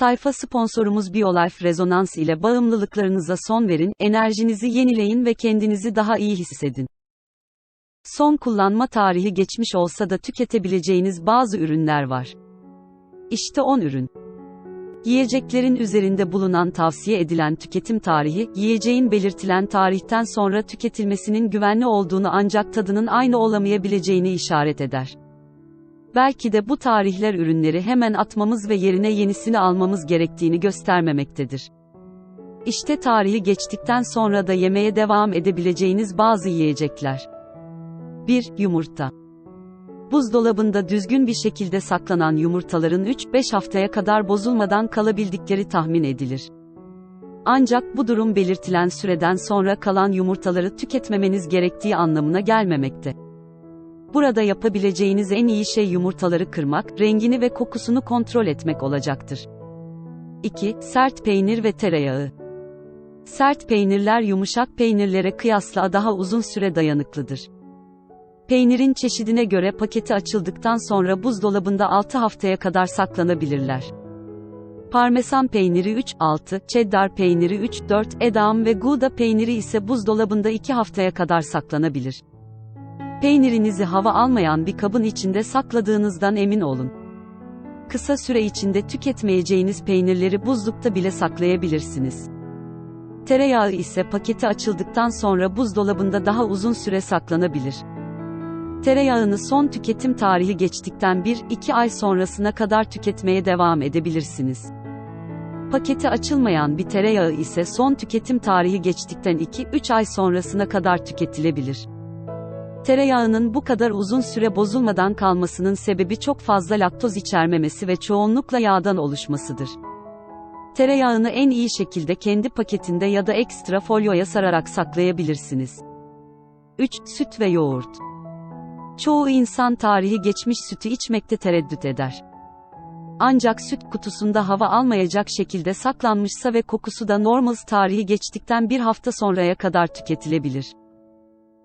Sayfa sponsorumuz BioLife Rezonans ile bağımlılıklarınıza son verin, enerjinizi yenileyin ve kendinizi daha iyi hissedin. Son kullanma tarihi geçmiş olsa da tüketebileceğiniz bazı ürünler var. İşte 10 ürün. Yiyeceklerin üzerinde bulunan tavsiye edilen tüketim tarihi, yiyeceğin belirtilen tarihten sonra tüketilmesinin güvenli olduğunu ancak tadının aynı olamayabileceğini işaret eder. Belki de bu tarihler ürünleri hemen atmamız ve yerine yenisini almamız gerektiğini göstermemektedir. İşte tarihi geçtikten sonra da yemeye devam edebileceğiniz bazı yiyecekler. 1. Yumurta. Buzdolabında düzgün bir şekilde saklanan yumurtaların 3-5 haftaya kadar bozulmadan kalabildikleri tahmin edilir. Ancak bu durum belirtilen süreden sonra kalan yumurtaları tüketmemeniz gerektiği anlamına gelmemekte. Burada yapabileceğiniz en iyi şey yumurtaları kırmak, rengini ve kokusunu kontrol etmek olacaktır. 2. Sert peynir ve tereyağı. Sert peynirler yumuşak peynirlere kıyasla daha uzun süre dayanıklıdır. Peynirin çeşidine göre paketi açıldıktan sonra buzdolabında 6 haftaya kadar saklanabilirler. Parmesan peyniri 3-6, cheddar peyniri 3-4, edam ve gouda peyniri ise buzdolabında 2 haftaya kadar saklanabilir. Peynirinizi hava almayan bir kabın içinde sakladığınızdan emin olun. Kısa süre içinde tüketmeyeceğiniz peynirleri buzlukta bile saklayabilirsiniz. Tereyağı ise paketi açıldıktan sonra buzdolabında daha uzun süre saklanabilir. Tereyağını son tüketim tarihi geçtikten 1-2 ay sonrasına kadar tüketmeye devam edebilirsiniz. Paketi açılmayan bir tereyağı ise son tüketim tarihi geçtikten 2-3 ay sonrasına kadar tüketilebilir. Tereyağının bu kadar uzun süre bozulmadan kalmasının sebebi çok fazla laktoz içermemesi ve çoğunlukla yağdan oluşmasıdır. Tereyağını en iyi şekilde kendi paketinde ya da ekstra folyoya sararak saklayabilirsiniz. 3. Süt ve yoğurt. Çoğu insan tarihi geçmiş sütü içmekte tereddüt eder. Ancak süt kutusunda hava almayacak şekilde saklanmışsa ve kokusu da normal tarihi geçtikten bir hafta sonraya kadar tüketilebilir.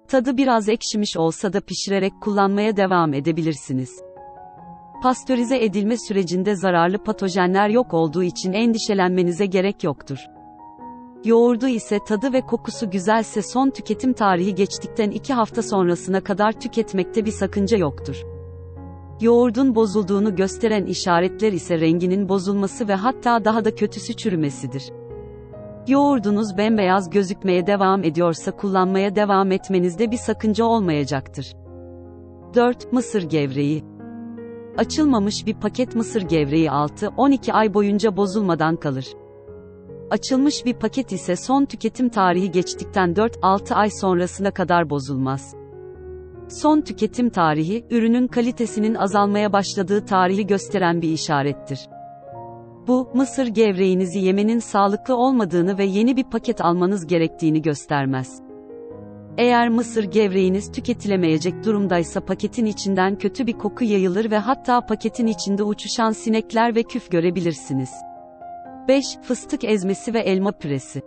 Tadı biraz ekşimiş olsa da pişirerek kullanmaya devam edebilirsiniz. Pastörize edilme sürecinde zararlı patojenler yok olduğu için endişelenmenize gerek yoktur. Yoğurdu ise tadı ve kokusu güzelse son tüketim tarihi geçtikten 2 hafta sonrasına kadar tüketmekte bir sakınca yoktur. Yoğurdun bozulduğunu gösteren işaretler ise renginin bozulması ve hatta daha da kötüsü çürümesidir. Yoğurdunuz bembeyaz gözükmeye devam ediyorsa kullanmaya devam etmenizde bir sakınca olmayacaktır. 4. Mısır gevreği Açılmamış bir paket mısır gevreği 6-12 ay boyunca bozulmadan kalır. Açılmış bir paket ise son tüketim tarihi geçtikten 4-6 ay sonrasına kadar bozulmaz. Son tüketim tarihi, ürünün kalitesinin azalmaya başladığı tarihi gösteren bir işarettir. Bu, mısır gevreğinizi yemenin sağlıklı olmadığını ve yeni bir paket almanız gerektiğini göstermez. Eğer mısır gevreğiniz tüketilemeyecek durumdaysa paketin içinden kötü bir koku yayılır ve hatta paketin içinde uçuşan sinekler ve küf görebilirsiniz. 5. Fıstık ezmesi ve elma püresi.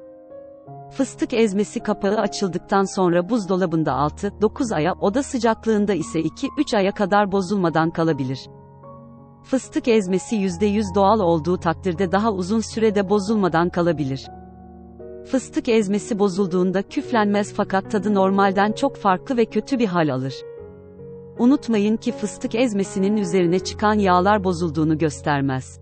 Fıstık ezmesi kapağı açıldıktan sonra buzdolabında 6-9 aya, oda sıcaklığında ise 2-3 aya kadar bozulmadan kalabilir. Fıstık ezmesi %100 doğal olduğu takdirde daha uzun sürede bozulmadan kalabilir. Fıstık ezmesi bozulduğunda küflenmez fakat tadı normalden çok farklı ve kötü bir hal alır. Unutmayın ki fıstık ezmesinin üzerine çıkan yağlar bozulduğunu göstermez.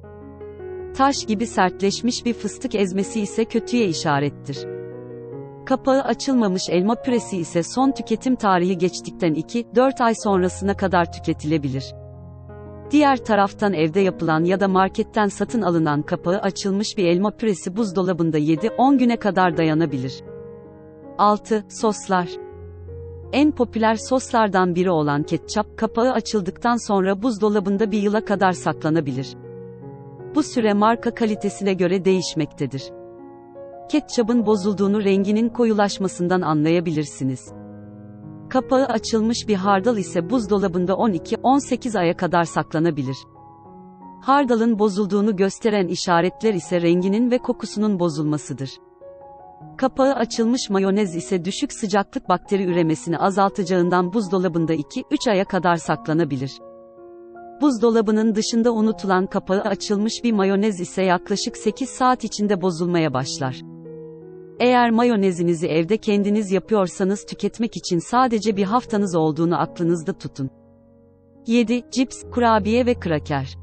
Taş gibi sertleşmiş bir fıstık ezmesi ise kötüye işarettir. Kapağı açılmamış elma püresi ise son tüketim tarihi geçtikten 2-4 ay sonrasına kadar tüketilebilir. Diğer taraftan evde yapılan ya da marketten satın alınan kapağı açılmış bir elma püresi buzdolabında 7-10 güne kadar dayanabilir. 6. Soslar En popüler soslardan biri olan ketçap, kapağı açıldıktan sonra buzdolabında bir yıla kadar saklanabilir. Bu süre marka kalitesine göre değişmektedir. Ketçabın bozulduğunu renginin koyulaşmasından anlayabilirsiniz. Kapağı açılmış bir hardal ise buzdolabında 12-18 aya kadar saklanabilir. Hardalın bozulduğunu gösteren işaretler ise renginin ve kokusunun bozulmasıdır. Kapağı açılmış mayonez ise düşük sıcaklık bakteri üremesini azaltacağından buzdolabında 2-3 aya kadar saklanabilir. Buzdolabının dışında unutulan kapağı açılmış bir mayonez ise yaklaşık 8 saat içinde bozulmaya başlar. Eğer mayonezinizi evde kendiniz yapıyorsanız tüketmek için sadece bir haftanız olduğunu aklınızda tutun. 7. Cips, kurabiye ve kraker.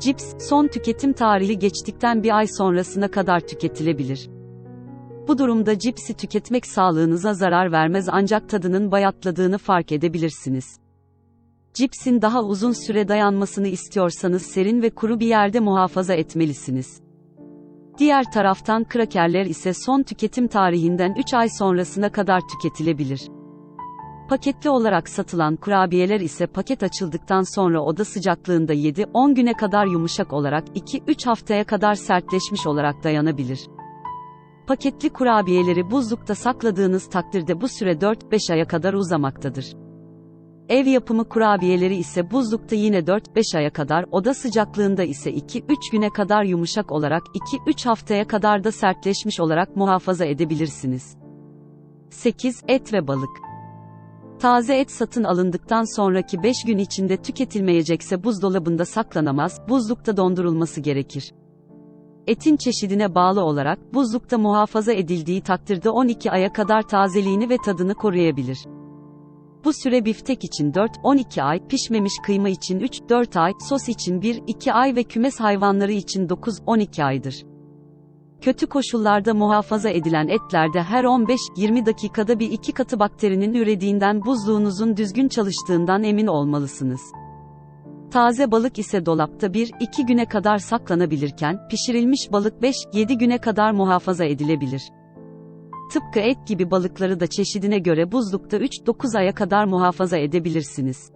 Cips, son tüketim tarihi geçtikten bir ay sonrasına kadar tüketilebilir. Bu durumda cipsi tüketmek sağlığınıza zarar vermez ancak tadının bayatladığını fark edebilirsiniz. Cipsin daha uzun süre dayanmasını istiyorsanız serin ve kuru bir yerde muhafaza etmelisiniz. Diğer taraftan krakerler ise son tüketim tarihinden 3 ay sonrasına kadar tüketilebilir. Paketli olarak satılan kurabiyeler ise paket açıldıktan sonra oda sıcaklığında 7-10 güne kadar yumuşak olarak 2-3 haftaya kadar sertleşmiş olarak dayanabilir. Paketli kurabiyeleri buzlukta sakladığınız takdirde bu süre 4-5 aya kadar uzamaktadır. Ev yapımı kurabiyeleri ise buzlukta yine 4-5 aya kadar, oda sıcaklığında ise 2-3 güne kadar yumuşak olarak 2-3 haftaya kadar da sertleşmiş olarak muhafaza edebilirsiniz. 8. Et ve balık. Taze et satın alındıktan sonraki 5 gün içinde tüketilmeyecekse buzdolabında saklanamaz, buzlukta dondurulması gerekir. Etin çeşidine bağlı olarak buzlukta muhafaza edildiği takdirde 12 aya kadar tazeliğini ve tadını koruyabilir. Bu süre biftek için 4-12 ay, pişmemiş kıyma için 3-4 ay, sos için 1-2 ay ve kümes hayvanları için 9-12 aydır. Kötü koşullarda muhafaza edilen etlerde her 15-20 dakikada bir iki katı bakterinin ürediğinden buzluğunuzun düzgün çalıştığından emin olmalısınız. Taze balık ise dolapta 1-2 güne kadar saklanabilirken, pişirilmiş balık 5-7 güne kadar muhafaza edilebilir. Tıpkı et gibi balıkları da çeşidine göre buzlukta 3-9 aya kadar muhafaza edebilirsiniz.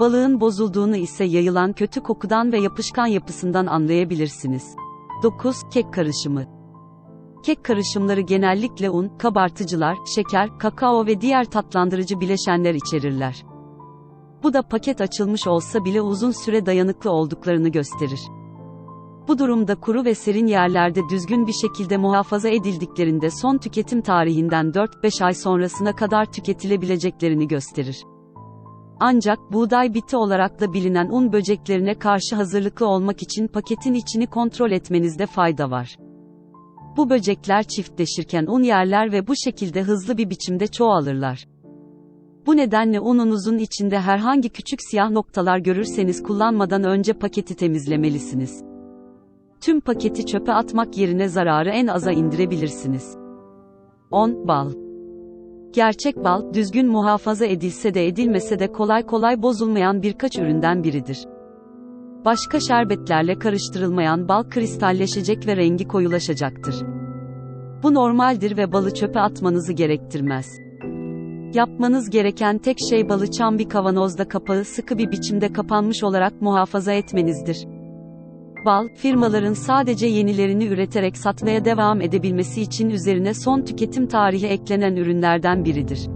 Balığın bozulduğunu ise yayılan kötü kokudan ve yapışkan yapısından anlayabilirsiniz. 9. Kek karışımı. Kek karışımları genellikle un, kabartıcılar, şeker, kakao ve diğer tatlandırıcı bileşenler içerirler. Bu da paket açılmış olsa bile uzun süre dayanıklı olduklarını gösterir. Bu durumda kuru ve serin yerlerde düzgün bir şekilde muhafaza edildiklerinde son tüketim tarihinden 4-5 ay sonrasına kadar tüketilebileceklerini gösterir. Ancak buğday biti olarak da bilinen un böceklerine karşı hazırlıklı olmak için paketin içini kontrol etmenizde fayda var. Bu böcekler çiftleşirken un yerler ve bu şekilde hızlı bir biçimde çoğalırlar. Bu nedenle ununuzun içinde herhangi küçük siyah noktalar görürseniz kullanmadan önce paketi temizlemelisiniz. Tüm paketi çöpe atmak yerine zararı en aza indirebilirsiniz. 10. Bal Gerçek bal, düzgün muhafaza edilse de edilmese de kolay kolay bozulmayan birkaç üründen biridir. Başka şerbetlerle karıştırılmayan bal kristalleşecek ve rengi koyulaşacaktır. Bu normaldir ve balı çöpe atmanızı gerektirmez. Yapmanız gereken tek şey balı çam bir kavanozda kapağı sıkı bir biçimde kapanmış olarak muhafaza etmenizdir. Bal, firmaların sadece yenilerini üreterek satmaya devam edebilmesi için üzerine son tüketim tarihi eklenen ürünlerden biridir.